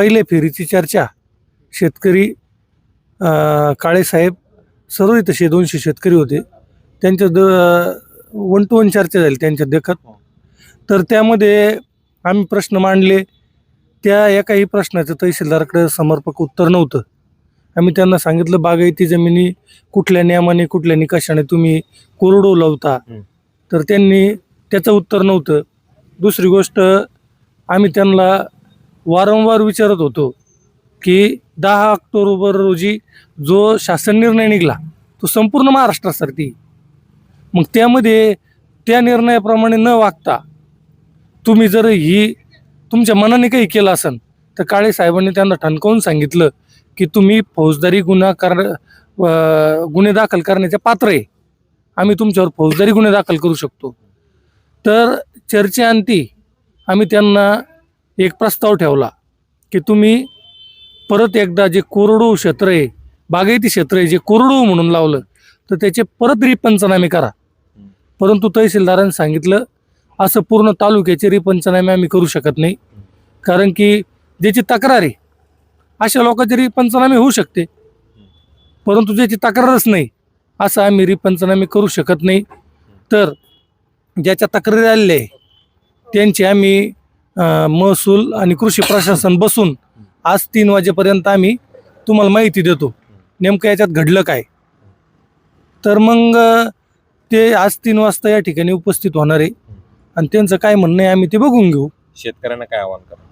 पहिल्या फेरीची चर्चा. शेतकरी काळेसाहेब सर्व तसे दोनशे शेतकरी होते. त्यांच्या द वन टू वन चर्चा झाली त्यांच्या देखत. तर त्यामध्ये आम्ही प्रश्न मांडले. त्या एकाही प्रश्नाचं तहसीलदाराकडे समर्पक उत्तर नव्हतं. आम्ही त्यांना सांगितलं बागायती जमिनी कुठल्या नियमाने कुठल्या निकषाने तुम्ही कोरडो लावता. तर त्यांनी त्याचं उत्तर नव्हतं. दुसरी गोष्ट आम्ही त्यांना वारंवार विचारत होतो की दहा ऑक्टोबर रोजी जो शासन निर्णय निघाला तो संपूर्ण महाराष्ट्रासाठी. मग त्यामध्ये त्या निर्णयाप्रमाणे न वागता तुम्ही जर ही तुमच्या मनाने काही केलं असेल तर काळे साहेबांनी त्यांना ठणकावून सांगितलं की तुम्ही फौजदारी गुन्हा कर गुन्हे दाखल करण्याचे पात्र आहे. आम्ही तुमच्यावर फौजदारी गुन्हे दाखल करू शकतो. तर चर्चेअंती आम्ही त्यांना एक प्रस्ताव ठेवला की तुम्ही परत एकदा जे कोरडू क्षेत्र आहे बागायती क्षेत्र आहे जे कोरडू म्हणून लावलं तर त्याचे परत रिपंचनामे करा. परंतु तहसीलदारांनी सांगितलं असं पूर्ण तालुक्याचे रिपंचनामे आम्ही करू शकत नाही. कारण की ज्याची तक्रार आहे अशा लोकांचे रिपंचनामे होऊ शकते. परंतु ज्याची तक्रारच नाही असं आम्ही रिपंचनामे करू शकत नाही. तर ज्याच्या तक्रारी आलेल्या आहे त्यांची आम्ही महसूल आणि कृषी प्रशासन बसून आज तीन वाजेपर्यंत आम्ही तुम्हाला माहिती देतो. नेमकं याच्यात घडलं काय? तर मग ते आज तीन वाजता या ठिकाणी उपस्थित होणार आहे. आणि त्यांचं काय म्हणणं आहे आम्ही ते बघून घेऊ. शेतकऱ्यांना काय आव्हान करा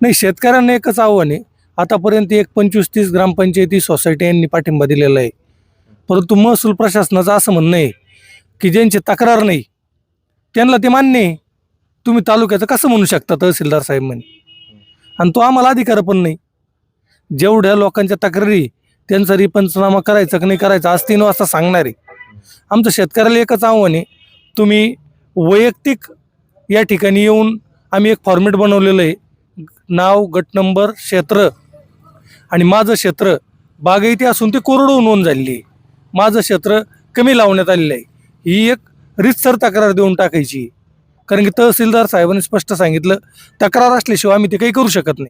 नाही शेतकऱ्यांना एकच आव्हान आहे. आतापर्यंत एक पंचवीस तीस ग्रामपंचायती सोसायटी यांनी पाठिंबा दिलेला आहे. परंतु महसूल प्रशासनाचं असं म्हणणं आहे की ज्यांची तक्रार नाही त्यांना ते मान्य आहे. तुम्ही तालुक्याचं कसं म्हणू शकता तहसीलदार साहेब म्हणे. आणि तो आम्हाला अधिकार पण नाही. जेवढ्या लोकांच्या तक्रारी त्यांचा रिपंचनामा करायचा की नाही करायचा आज तीन वाजता सांगणार आहे. आमचं शेतकऱ्याला एकच आव्हान आहे. तुम्ही वैयक्तिक या ठिकाणी येऊन आम्ही एक फॉर्मेट बनवलेलं आहे. नाव गट नंबर क्षेत्र आणि माझं क्षेत्र बागायती असून ते कोरडो नोंद झालेली आहे. माझं क्षेत्र कमी लावण्यात आलेलं आहे. ही एक रितसर तक्रार देऊन टाकायची कारण की तहसीलदार साहेबांनी स्पष्ट सांगितलं तक्रार असल्याशिवाय आम्ही ते काही करू शकत नाही.